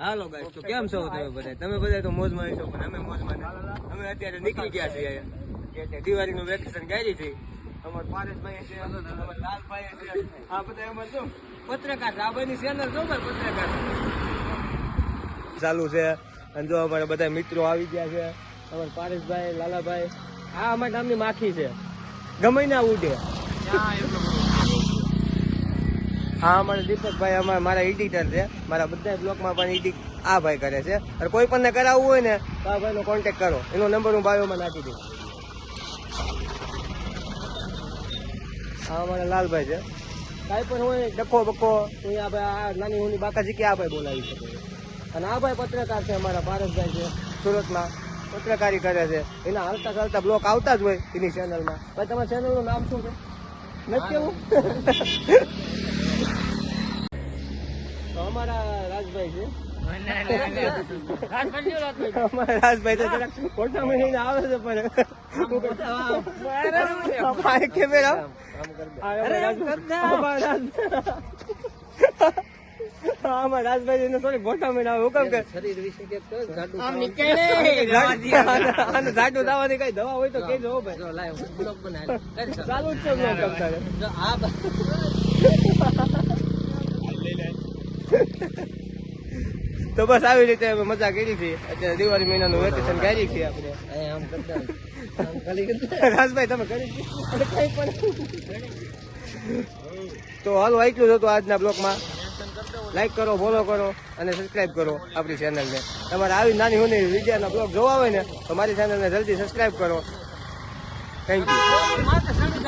હાલો guys તો કેમ છો તમે બધા તમે બધા તો મોજમાં છો પણ અમે મોજમાં. અમે અત્યારે નીકળી ગયા છીએ. છે, દિવાળીનું વેકેશન ગાડી છે. અમાર પારેશભાઈ છે, અમાર લાલભાઈ છે. આ બધા અમાર શું? પત્રકાર છે ચેનલ જો પત્રકાર. ચાલુ છે. અને જો અમારા બધા મિત્રો આવી ગયા છે, અમાર પારેશભાઈ, લાલાભાઈ. આ અમારા ગામની માખી છે. ગમે ના ઉડે. હા અમારા દીપકભાઈ અમારે મારા એડિટર છે. મારા બધા બ્લોગમાં પણ એડિટ આ ભાઈ કરે છે. અને કોઈ પણ કરાવવું હોય ને તો આ ભાઈનો કોન્ટેક્ટ કરો. એનો નંબર હું બાયોમાં નાખી દઉં હા અમારા લાલભાઈ છે. કાંઈ પણ હોય ડખો બખો તો આ ભાઈ આ નાની હોની બાકાજી કે આ ભાઈ બોલાવી શકે અને આ ભાઈ પત્રકાર છે અમારા પારસભાઈ છે સુરતમાં. પત્રકારી કરે છે. એના હાલતા ચાલતા બ્લોક આવતા જ હોય એની ચેનલમાં ભાઈ તમારા ચેનલનું નામ શું છે? નથી કેવું? રાજભાઈ છે. રાજભાઈ તો ફોટા મહિને આવે છે પણ. કેમેરા. આ અમારા રાજભાઈ- અમારા રાજભાઈ- આમાં રાજભાઈ એને થોડી મોટા મહિના આવે હુકમ કે શરીર વિશે કે જાડું દાવાની કઈ દવા હોય તો કેજો ભાઈ. ચાલુ જ છે આ તો બસ આવી રીતે અમે મજા કરી છે. અત્યારે દિવાળી મહિનાનું વેકેશન કરી છે આપણે. રાજભાઈ તમે કરી તો હાલો આટલું હતું આજના બ્લોકમાં લાઈક કરો ફોલો કરો અને સબસ્ક્રાઇબ કરો આપણી ચેનલને તમારે આવી નાની હોની વિદ્યાના બ્લોગ જોવા હોય ને તો મારી ચેનલને જલ્દી સબસ્ક્રાઈબ કરો. Thank you